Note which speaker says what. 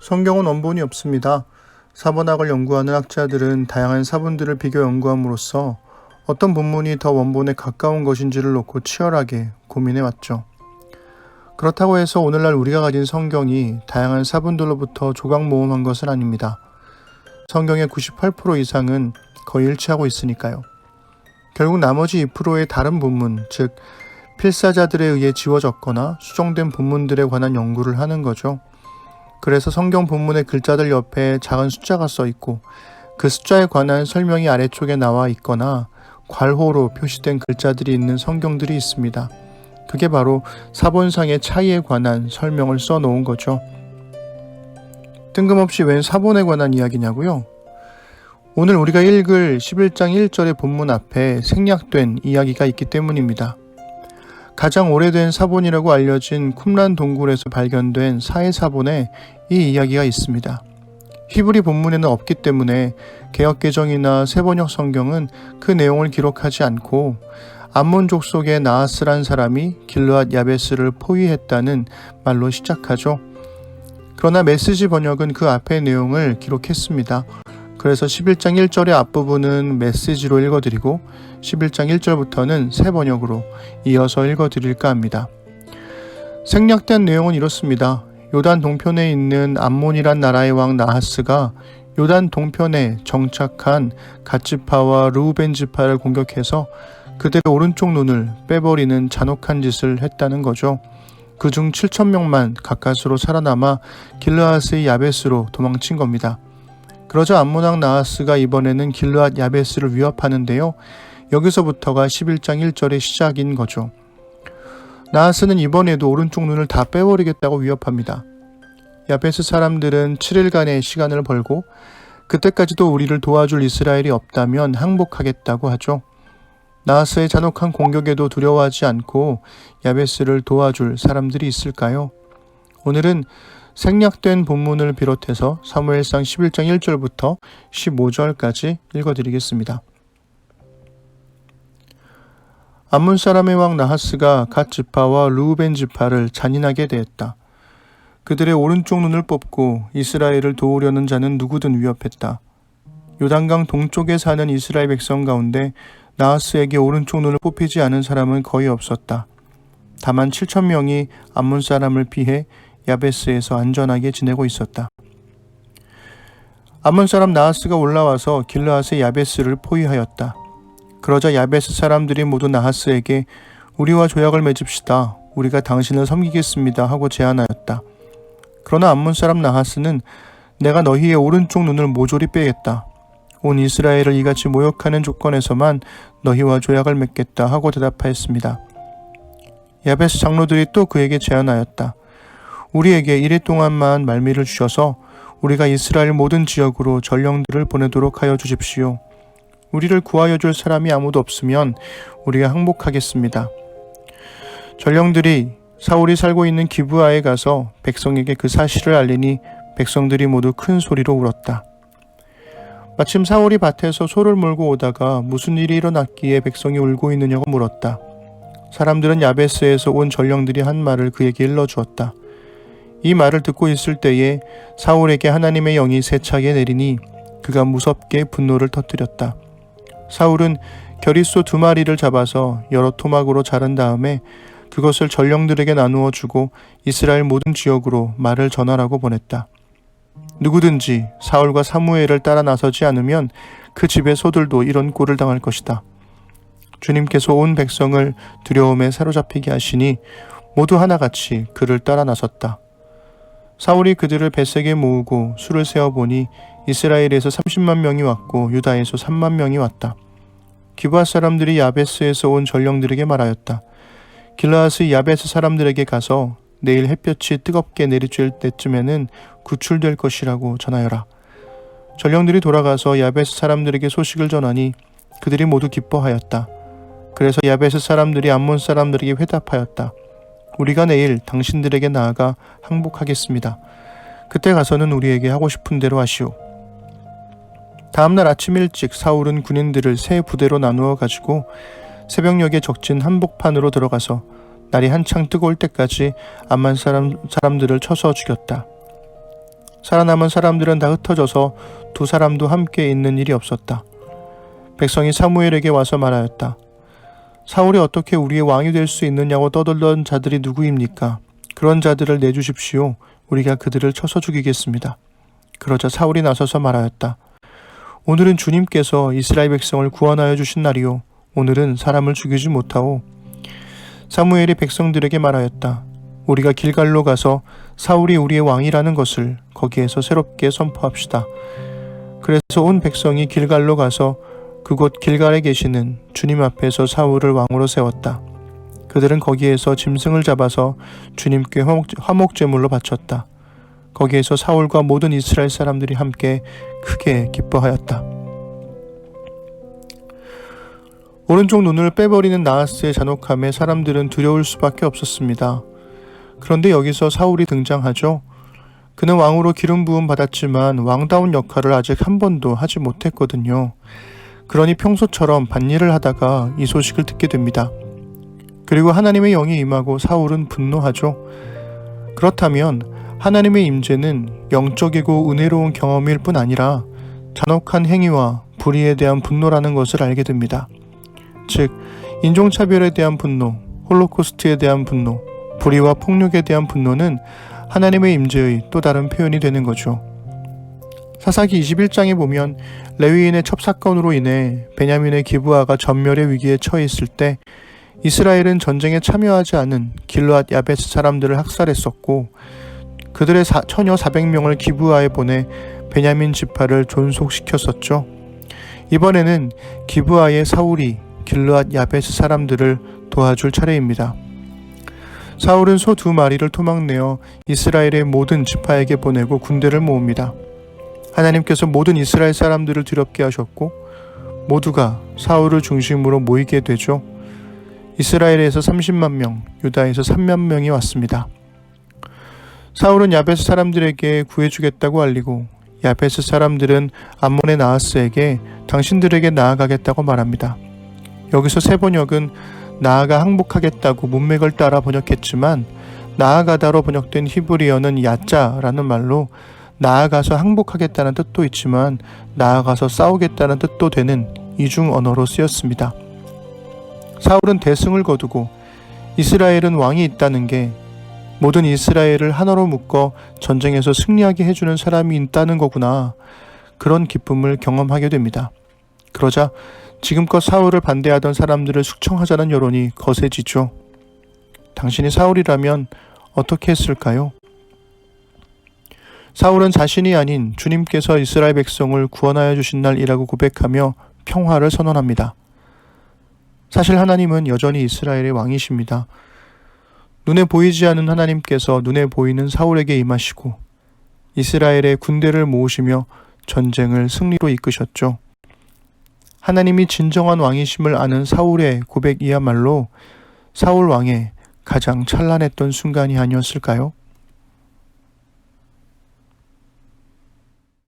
Speaker 1: 성경은 원본이 없습니다. 사본학을 연구하는 학자들은 다양한 사본들을 비교 연구함으로써 어떤 본문이 더 원본에 가까운 것인지를 놓고 치열하게 고민해 왔죠. 그렇다고 해서 오늘날 우리가 가진 성경이 다양한 사본들로부터 조각 모음한 것은 아닙니다. 성경의 98% 이상은 거의 일치하고 있으니까요. 결국 나머지 2%의 다른 본문, 즉 필사자들에 의해 지워졌거나 수정된 본문들에 관한 연구를 하는 거죠. 그래서 성경 본문의 글자들 옆에 작은 숫자가 써 있고 그 숫자에 관한 설명이 아래쪽에 나와 있거나 괄호로 표시된 글자들이 있는 성경들이 있습니다. 그게 바로 사본상의 차이에 관한 설명을 써 놓은 거죠. 뜬금없이 웬 사본에 관한 이야기냐고요? 오늘 우리가 읽을 11장 1절의 본문 앞에 생략된 이야기가 있기 때문입니다. 가장 오래된 사본이라고 알려진 쿰란 동굴에서 발견된 사해 사본에 이 이야기가 있습니다. 히브리 본문에는 없기 때문에 개혁 개정이나 세번역 성경은 그 내용을 기록하지 않고 암몬 족 속의 나하스란 사람이 길르앗 야베스를 포위했다는 말로 시작하죠. 그러나 메시지 번역은 그 앞의 내용을 기록했습니다. 그래서 11장 1절의 앞부분은 메시지로 읽어드리고 11장 1절부터는 새 번역으로 이어서 읽어드릴까 합니다. 생략된 내용은 이렇습니다. 요단 동편에 있는 암몬이란 나라의 왕 나하스가 요단 동편에 정착한 갓지파와 르우벤지파를 공격해서 그들의 오른쪽 눈을 빼버리는 잔혹한 짓을 했다는 거죠. 그중 7천 명만 가까스로 살아남아 길르앗의 야베스로 도망친 겁니다. 그러자 암문왕 나하스가 이번에는 길르앗 야베스를 위협하는데요. 여기서부터가 11장 1절의 시작인 거죠. 나하스는 이번에도 오른쪽 눈을 다 빼버리겠다고 위협합니다. 야베스 사람들은 7일간의 시간을 벌고 그때까지도 우리를 도와줄 이스라엘이 없다면 항복하겠다고 하죠. 나하스의 잔혹한 공격에도 두려워하지 않고 야베스를 도와줄 사람들이 있을까요? 오늘은 생략된 본문을 비롯해서 사무엘상 11장 1절부터 15절까지 읽어드리겠습니다. 암문 사람의 왕 나하스가 갓 지파와 루우벤 지파를 잔인하게 대했다. 그들의 오른쪽 눈을 뽑고 이스라엘을 도우려는 자는 누구든 위협했다. 요단강 동쪽에 사는 이스라엘 백성 가운데 나하스에게 오른쪽 눈을 뽑히지 않은 사람은 거의 없었다. 다만 7천 명이 암문 사람을 피해 야베스에서 안전하게 지내고 있었다. 암몬 사람 나하스가 올라와서 길르앗의 야베스를 포위하였다. 그러자 야베스 사람들이 모두 나하스에게 우리와 조약을 맺읍시다. 우리가 당신을 섬기겠습니다. 하고 제안하였다. 그러나 암몬 사람 나하스는 내가 너희의 오른쪽 눈을 모조리 빼겠다. 온 이스라엘을 이같이 모욕하는 조건에서만 너희와 조약을 맺겠다 하고 대답하였습니다. 야베스 장로들이 또 그에게 제안하였다. 우리에게 이래 동안만 말미를 주셔서 우리가 이스라엘 모든 지역으로 전령들을 보내도록 하여 주십시오. 우리를 구하여 줄 사람이 아무도 없으면 우리가 항복하겠습니다. 전령들이 사울이 살고 있는 기브아에 가서 백성에게 그 사실을 알리니 백성들이 모두 큰 소리로 울었다. 마침 사울이 밭에서 소를 몰고 오다가 무슨 일이 일어났기에 백성이 울고 있느냐고 물었다. 사람들은 야베스에서 온 전령들이 한 말을 그에게 일러 주었다. 이 말을 듣고 있을 때에 사울에게 하나님의 영이 세차게 내리니 그가 무섭게 분노를 터뜨렸다. 사울은 결의소 두 마리를 잡아서 여러 토막으로 자른 다음에 그것을 전령들에게 나누어 주고 이스라엘 모든 지역으로 말을 전하라고 보냈다. 누구든지 사울과 사무엘을 따라 나서지 않으면 그 집의 소들도 이런 꼴을 당할 것이다. 주님께서 온 백성을 두려움에 사로잡히게 하시니 모두 하나같이 그를 따라 나섰다. 사울이 그들을 벳색에 모으고 수를 세어 보니 이스라엘에서 30만 명이 왔고 유다에서 3만 명이 왔다. 기브아 사람들이 야베스에서 온 전령들에게 말하였다. 길라스 야베스 사람들에게 가서 내일 햇볕이 뜨겁게 내리쬐을 때쯤에는 구출될 것이라고 전하여라. 전령들이 돌아가서 야베스 사람들에게 소식을 전하니 그들이 모두 기뻐하였다. 그래서 야베스 사람들이 암몬 사람들에게 회답하였다. 우리가 내일 당신들에게 나아가 항복하겠습니다. 그때 가서는 우리에게 하고 싶은 대로 하시오. 다음날 아침 일찍 사울은 군인들을 세 부대로 나누어 가지고 새벽녘에 적진 한복판으로 들어가서 날이 한창 뜨거울 때까지 암만 사람, 사람들을 쳐서 죽였다. 살아남은 사람들은 다 흩어져서 두 사람도 함께 있는 일이 없었다. 백성이 사무엘에게 와서 말하였다. 사울이 어떻게 우리의 왕이 될 수 있느냐고 떠들던 자들이 누구입니까? 그런 자들을 내주십시오. 우리가 그들을 쳐서 죽이겠습니다. 그러자 사울이 나서서 말하였다. 오늘은 주님께서 이스라엘 백성을 구원하여 주신 날이요. 오늘은 사람을 죽이지 못하오. 사무엘이 백성들에게 말하였다. 우리가 길갈로 가서 사울이 우리의 왕이라는 것을 거기에서 새롭게 선포합시다. 그래서 온 백성이 길갈로 가서 그곳 길갈에 계시는 주님 앞에서 사울을 왕으로 세웠다. 그들은 거기에서 짐승을 잡아서 주님께 화목, 화목 제물로 바쳤다. 거기에서 사울과 모든 이스라엘 사람들이 함께 크게 기뻐하였다. 오른쪽 눈을 빼버리는 나하스의 잔혹함에 사람들은 두려울 수밖에 없었습니다. 그런데 여기서 사울이 등장하죠. 그는 왕으로 기름 부음 받았지만 왕다운 역할을 아직 한 번도 하지 못했거든요. 그러니 평소처럼 밭일을 하다가 이 소식을 듣게 됩니다. 그리고 하나님의 영이 임하고 사울은 분노하죠. 그렇다면 하나님의 임재는 영적이고 은혜로운 경험일 뿐 아니라 잔혹한 행위와 불의에 대한 분노라는 것을 알게 됩니다. 즉, 인종차별에 대한 분노, 홀로코스트에 대한 분노, 불의와 폭력에 대한 분노는 하나님의 임재의 또 다른 표현이 되는 거죠. 사사기 21장에 보면 레위인의 첩사건으로 인해 베냐민의 기부아가 전멸의 위기에 처해 있을 때 이스라엘은 전쟁에 참여하지 않은 길르앗 야베스 사람들을 학살했었고 그들의 사, 처녀 400명을 기부아에 보내 베냐민 지파를 존속시켰었죠. 이번에는 기부아의 사울이 길르앗 야베스 사람들을 도와줄 차례입니다. 사울은 소 두 마리를 토막내어 이스라엘의 모든 지파에게 보내고 군대를 모읍니다. 하나님께서 모든 이스라엘 사람들을 두렵게 하셨고 모두가 사울을 중심으로 모이게 되죠. 이스라엘에서 30만 명, 유다에서 3만 명이 왔습니다. 사울은 야베스 사람들에게 구해주겠다고 알리고 야베스 사람들은 암몬의 나하스에게 당신들에게 나아가겠다고 말합니다. 여기서 세 번역은 나아가 항복하겠다고 문맥을 따라 번역했지만 나아가다로 번역된 히브리어는 야자라는 말로 나아가서 항복하겠다는 뜻도 있지만 나아가서 싸우겠다는 뜻도 되는 이중 언어로 쓰였습니다. 사울은 대승을 거두고 이스라엘은 왕이 있다는 게 모든 이스라엘을 하나로 묶어 전쟁에서 승리하게 해주는 사람이 있다는 거구나. 그런 기쁨을 경험하게 됩니다. 그러자 지금껏 사울을 반대하던 사람들을 숙청하자는 여론이 거세지죠. 당신이 사울이라면 어떻게 했을까요? 사울은 자신이 아닌 주님께서 이스라엘 백성을 구원하여 주신 날이라고 고백하며 평화를 선언합니다. 사실 하나님은 여전히 이스라엘의 왕이십니다. 눈에 보이지 않는 하나님께서 눈에 보이는 사울에게 임하시고 이스라엘의 군대를 모으시며 전쟁을 승리로 이끄셨죠. 하나님이 진정한 왕이심을 아는 사울의 고백이야말로 사울 왕의 가장 찬란했던 순간이 아니었을까요?